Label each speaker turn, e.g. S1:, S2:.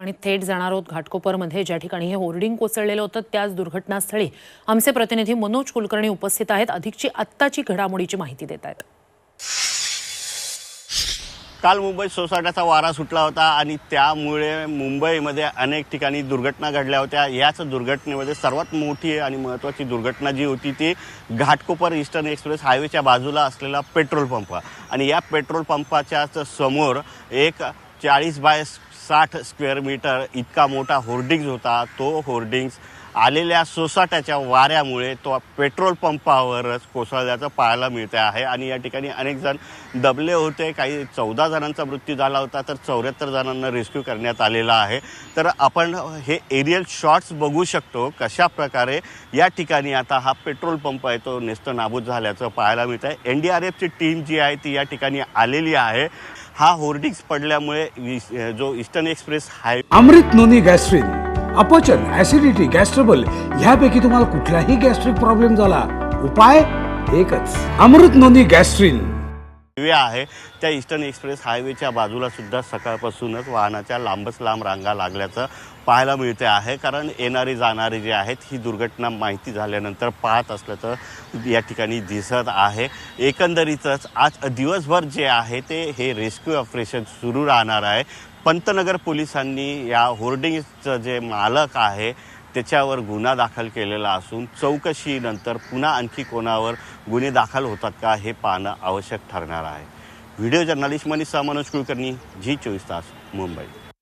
S1: आणि थेट जाणार आहोत घाटकोपरमध्ये. ज्या ठिकाणी हे होर्डिंग कोसळलेलं होतं त्याच दुर्घटनास्थळी आमचे प्रतिनिधी मनोज कुलकर्णी उपस्थित आहेत. अधिकची आत्ताची घडामोडीची माहिती देत आहेत.
S2: काल मुंबईत सोसाट्याचा वारा सुटला होता आणि त्यामुळे मुंबईमध्ये अनेक ठिकाणी दुर्घटना घडल्या होत्या. याच दुर्घटनेमध्ये सर्वात मोठी आणि महत्त्वाची दुर्घटना जी होती ती घाटकोपर ईस्टर्न एक्सप्रेस हायवेच्या बाजूला असलेला पेट्रोल पंप. आणि या पेट्रोल पंपाच्याच समोर एक चाळीस बाय साठ स्क्वेअर मीटर इतका मोठा होर्डिंग्ज होता तो होर्डिंग्ज आलेल्या सोसाट्याच्या वाऱ्यामुळे तो पेट्रोल पंपावरच कोसळल्याचं पाहायला मिळते आहे. आणि या ठिकाणी अनेक जण दबले होते काही चौदा जणांचा मृत्यू झाला होता तर चौऱ्याहत्तर जणांना रेस्क्यू करण्यात आलेला आहे. तर आपण हे एरियल शॉट्स बघू शकतो कशा प्रकारे या ठिकाणी आता हा पेट्रोल पंप आहे तो नेस्त नाबूद झाल्याचं पाहायला मिळतं आहे एन डी आर एफची टीम जी आहे ती या ठिकाणी आलेली आहे. हा होर्डिंग्स पडल्यामुळे जो eastern express high
S3: Amrut noni gastrin अपचन ऍसिडिटी गॅस्ट्रबल ह्यापैकी तुम्हाला कुठलाही गॅस्ट्रिक प्रॉब्लेम झाला उपाय एकच. अमृत नोनी गॅस्ट्रिन.
S2: हायवे आहे. त्या ईस्टर्न एक्सप्रेस हायवेच्या बाजूला सुद्धा सकाळपासूनच वाहनाच्या लांबच लांब रांगा लागल्याचं पाहायला मिळते आहे. कारण येणारे जाणारे जे आहेत ही दुर्घटना माहिती झाल्यानंतर पाहत असल्याचं या ठिकाणी दिसत आहे. एकंदरीतच आज दिवसभर जे आहे ते हे रेस्क्यू ऑपरेशन सुरू राहणार आहे. पंतनगर पोलिसांनी या होर्डिंगचं जे मालक आहे त्याच्यावर गुन्हा दाखल केलेला असून चौकशीनंतर पुन्हा आणखी कोणावर गुन्हे दाखल होतात का हे पाहणं आवश्यक ठरणार आहे. Video journalist Manisha Manoj Kulkarni Zee चोवीस तास मुंबई.